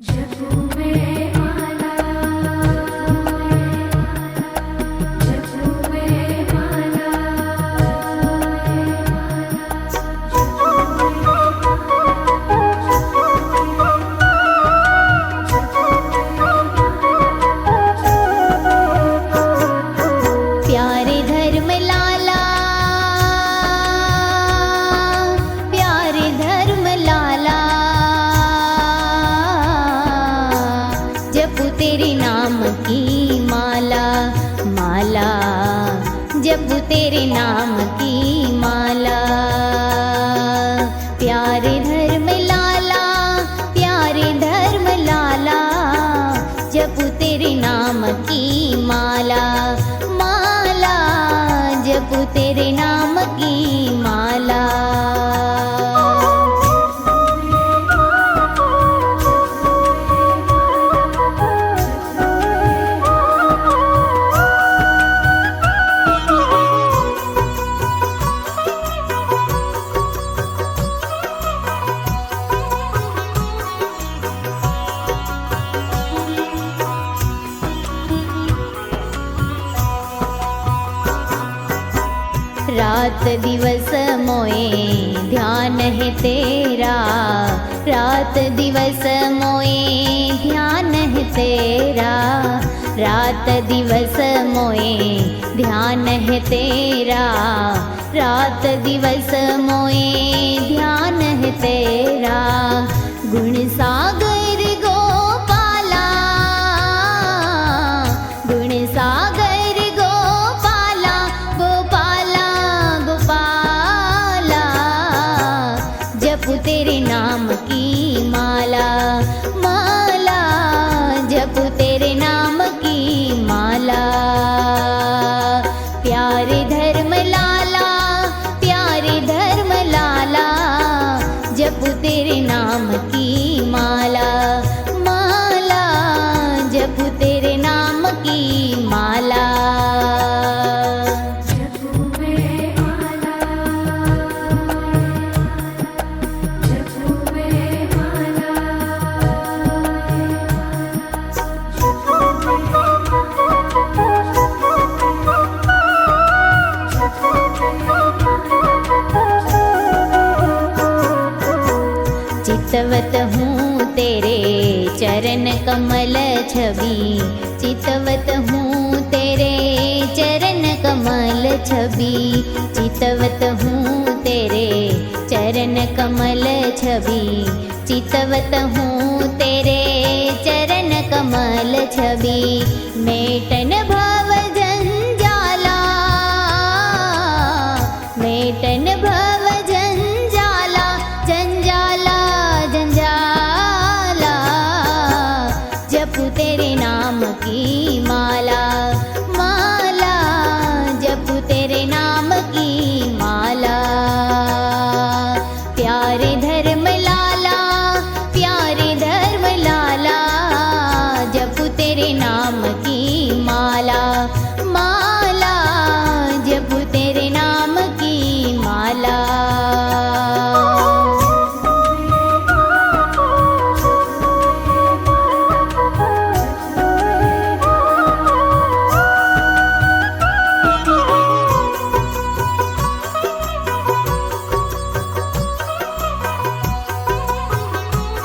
Gentlemen. तेरे नाम की माला। प्यारे धर्म लाला, प्यारे धर्म लाला, जपू तेरे नाम की माला। माला, जपू तेरे रात दिवस मोए ध्यान है तेरा। रात दिवस मोए ध्यान है तेरा। रात दिवस मोए ध्यान है तेरा। रात दिवस मोए ध्यान है तेरा। गुण तेरे नाम की माला माला, जपू तेरे नाम की माला। प्यारे धर्म लाला, प्यारे धर्म लाला, जपू तेरे नाम की हूँ तेरे चरण कमल छवि। चितवत हूँ तेरे चरण कमल छवि। चितवत हूँ तेरे चरण कमल छवि। चितवत हूँ तेरे चरण कमल छवि। मेट